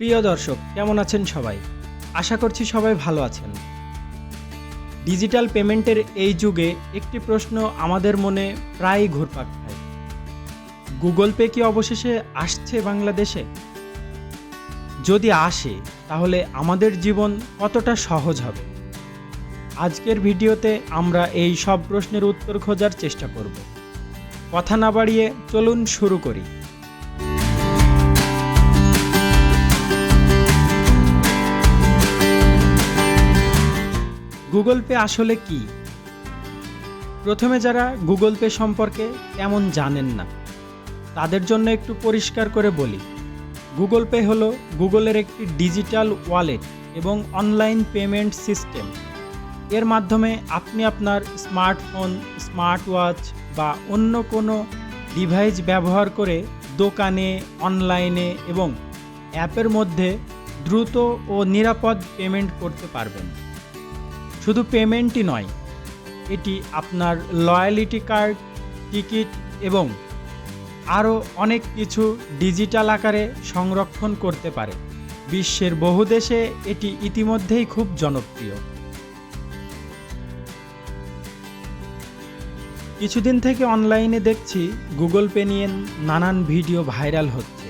প্রিয় দর্শক, কেমন আছেন সবাই? আশা করছি সবাই ভালো আছেন। ডিজিটাল পেমেন্টের এই যুগে একটি প্রশ্ন আমাদের মনে প্রায়ই ঘুরপাক খায়। গুগল পে কি অবশেষে আসছে বাংলাদেশে? যদি আসে, তাহলে আমাদের জীবন কতটা সহজ হবে? আজকের ভিডিওতে আমরা এই সব প্রশ্নের উত্তর খোঁজার চেষ্টা করব। কথা না বাড়িয়ে চলুন শুরু করি। গুগল পে আসলে কি? প্রথমে যারা গুগল পে সম্পর্কে তেমন জানেন না, তাদের জন্য একটু পরিষ্কার করে বলি। গুগল পে হলো গুগলের একটি ডিজিটাল ওয়ালেট এবং অনলাইন পেমেন্ট সিস্টেম। এর মাধ্যমে আপনি আপনার স্মার্টফোন স্মার্ট ওয়াচ বা অন্য কোনো ডিভাইস ব্যবহার করে দোকানে, অনলাইনে এবং অ্যাপের মধ্যে দ্রুত ও নিরাপদ পেমেন্ট করতে পারবেন। শুধু পেমেন্টই নয়, এটি আপনার লয়ালিটি কার্ড, টিকিট এবং আরও অনেক কিছু ডিজিটাল আকারে সংরক্ষণ করতে পারে। বিশ্বের বহু দেশে এটি ইতিমধ্যেই খুব জনপ্রিয়। কিছুদিন থেকে অনলাইনে দেখছি গুগল পে নিয়ে নানান ভিডিও ভাইরাল হচ্ছে।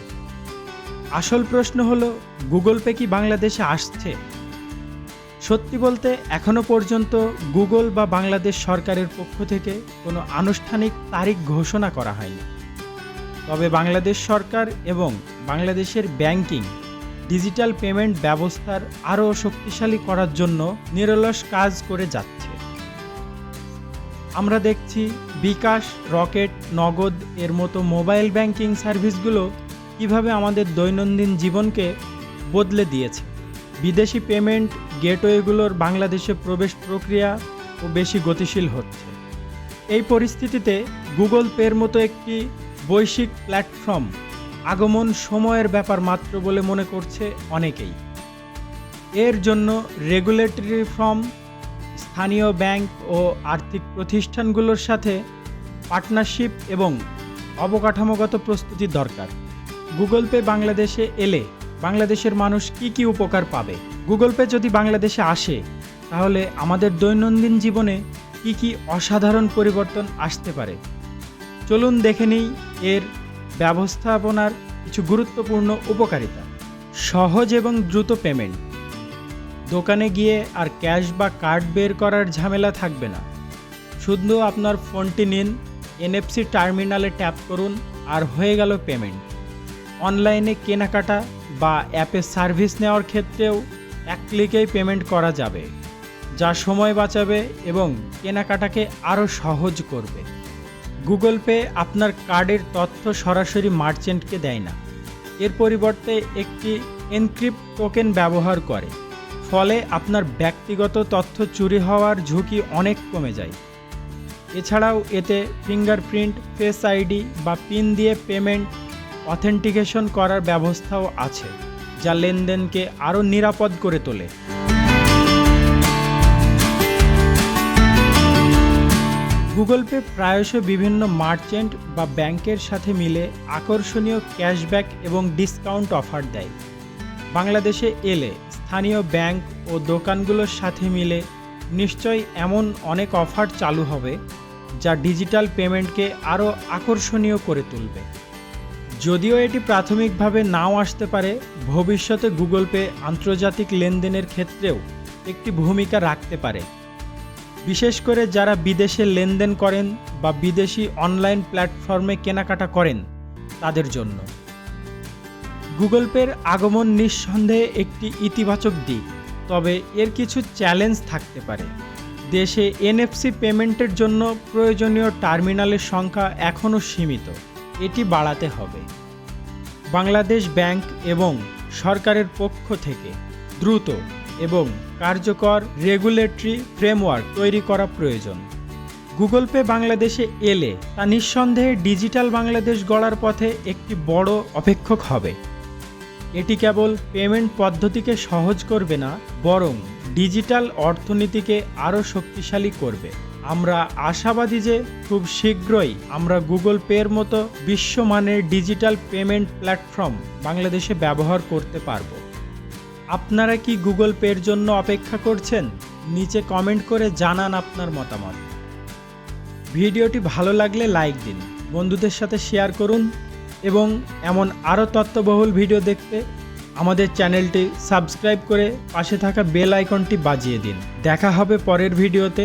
আসল প্রশ্ন হলো, গুগল পে কি বাংলাদেশে আসছে? সত্যি বলতে এখনও পর্যন্ত গুগল বা বাংলাদেশ সরকারের পক্ষ থেকে কোনো আনুষ্ঠানিক তারিখ ঘোষণা করা হয়নি। তবে বাংলাদেশ সরকার এবং বাংলাদেশের ব্যাংকিং, ডিজিটাল পেমেন্ট ব্যবস্থার আরও শক্তিশালী করার জন্য নিরলস কাজ করে যাচ্ছে। আমরা দেখছি বিকাশ, রকেট, নগদ, এর মতো মোবাইল ব্যাংকিং সার্ভিসগুলো কীভাবে আমাদের দৈনন্দিন জীবনকে বদলে দিয়েছে। বিদেশি পেমেন্ট গেটওয়েগুলোর বাংলাদেশে প্রবেশ প্রক্রিয়া ও বেশি গতিশীল হচ্ছে। এই পরিস্থিতিতে গুগল পের মতো একটি বৈশ্বিক প্ল্যাটফর্ম আগমন সময়ের ব্যাপার মাত্র বলে মনে করছে অনেকেই। এর জন্য রেগুলেটরি ফর্ম, স্থানীয় ব্যাংক ও আর্থিক প্রতিষ্ঠানগুলোর সাথে পার্টনারশিপ এবং অবকাঠামোগত প্রস্তুতি দরকার। গুগল পে বাংলাদেশে এলে বাংলাদেশের মানুষ কি কি উপকার পাবে? গুগল পে যদি বাংলাদেশে আসে, তাহলে আমাদের দৈনন্দিন জীবনে কি কি অসাধারণ পরিবর্তন আসতে পারে? চলুন দেখে নিই এর ব্যবস্থাপনার কিছু গুরুত্বপূর্ণ উপকারিতা। সহজ এবং দ্রুত পেমেন্ট। দোকানে গিয়ে আর ক্যাশ বা কার্ড বের করার ঝামেলা থাকবে না। শুধু আপনার ফোনটি নিন এনএফসি টার্মিনালে ট্যাপ করুন আর হয়ে গেল পেমেন্ট। অনলাইনে কেনাকাটা বা অ্যাপে সার্ভিস নেওয়ার ক্ষেত্রেও এক ক্লিকেই পেমেন্ট করা যাবে, যা সময় বাঁচাবে এবং কেনাকাটাকে আরও সহজ করবে। গুগল পে আপনার কার্ডের তথ্য সরাসরি মার্চেন্টকে দেয় না। এর পরিবর্তে একটি এনক্রিপ্ট টোকেন ব্যবহার করে, ফলে আপনার ব্যক্তিগত তথ্য চুরি হওয়ার ঝুঁকি অনেক কমে যায়। এছাড়াও এতে ফিঙ্গারপ্রিন্ট, ফেস আইডি বা পিন দিয়ে পেমেন্ট অথেন্টিকেশন করার ব্যবস্থাও আছে, যা লেনদেনকে আরও নিরাপদ করে তোলে। গুগল পে প্রায়শ বিভিন্ন মার্চেন্ট বা ব্যাংকের সাথে মিলে আকর্ষণীয় ক্যাশব্যাক এবং ডিসকাউন্ট অফার দেয়। বাংলাদেশে এলে স্থানীয় ব্যাংক ও দোকানগুলোর সাথে মিলে নিশ্চয়ই এমন অনেক অফার চালু হবে, যা ডিজিটাল পেমেন্টকে আরও আকর্ষণীয় করে তুলবে। যদিও এটি প্রাথমিকভাবে নাও আসতে পারে, ভবিষ্যতে গুগল পে আন্তর্জাতিক লেনদেনের ক্ষেত্রেও একটি ভূমিকা রাখতে পারে। বিশেষ করে যারা বিদেশে লেনদেন করেন বা বিদেশি অনলাইন প্ল্যাটফর্মে কেনাকাটা করেন, তাদের জন্য। গুগল পের আগমন নিঃসন্দেহে একটি ইতিবাচক দিক, তবে এর কিছু চ্যালেঞ্জ থাকতে পারে। দেশে এনএফসি পেমেন্টের জন্য প্রয়োজনীয় টার্মিনালের সংখ্যা এখনও সীমিত। এটি বাড়াতে হবে। বাংলাদেশ ব্যাংক এবং সরকারের পক্ষ থেকে দ্রুত এবং কার্যকর রেগুলেটরি ফ্রেমওয়ার্ক তৈরি করা প্রয়োজন। গুগল পে বাংলাদেশে এলে তা নিঃসন্দেহে ডিজিটাল বাংলাদেশ গড়ার পথে একটি বড় অপেক্ষক হবে। এটি কেবল পেমেন্ট পদ্ধতিকে সহজ করবে না, বরং ডিজিটাল অর্থনীতিকে আরও শক্তিশালী করবে। আমরা আশাবাদী যে খুব শীঘ্রই আমরা গুগল পের মতো বিশ্বমানের ডিজিটাল পেমেন্ট প্ল্যাটফর্ম বাংলাদেশে ব্যবহার করতে পারব। আপনারা কি গুগল পের জন্য অপেক্ষা করছেন? নিচে কমেন্ট করে জানান আপনার মতামত। ভিডিওটি ভালো লাগলে লাইক দিন, বন্ধুদের সাথে শেয়ার করুন এবং এমন আরও তথ্যবহুল ভিডিও দেখতে আমাদের চ্যানেলটি সাবস্ক্রাইব করে পাশে থাকা বেল আইকনটি বাজিয়ে দিন। দেখা হবে পরের ভিডিওতে।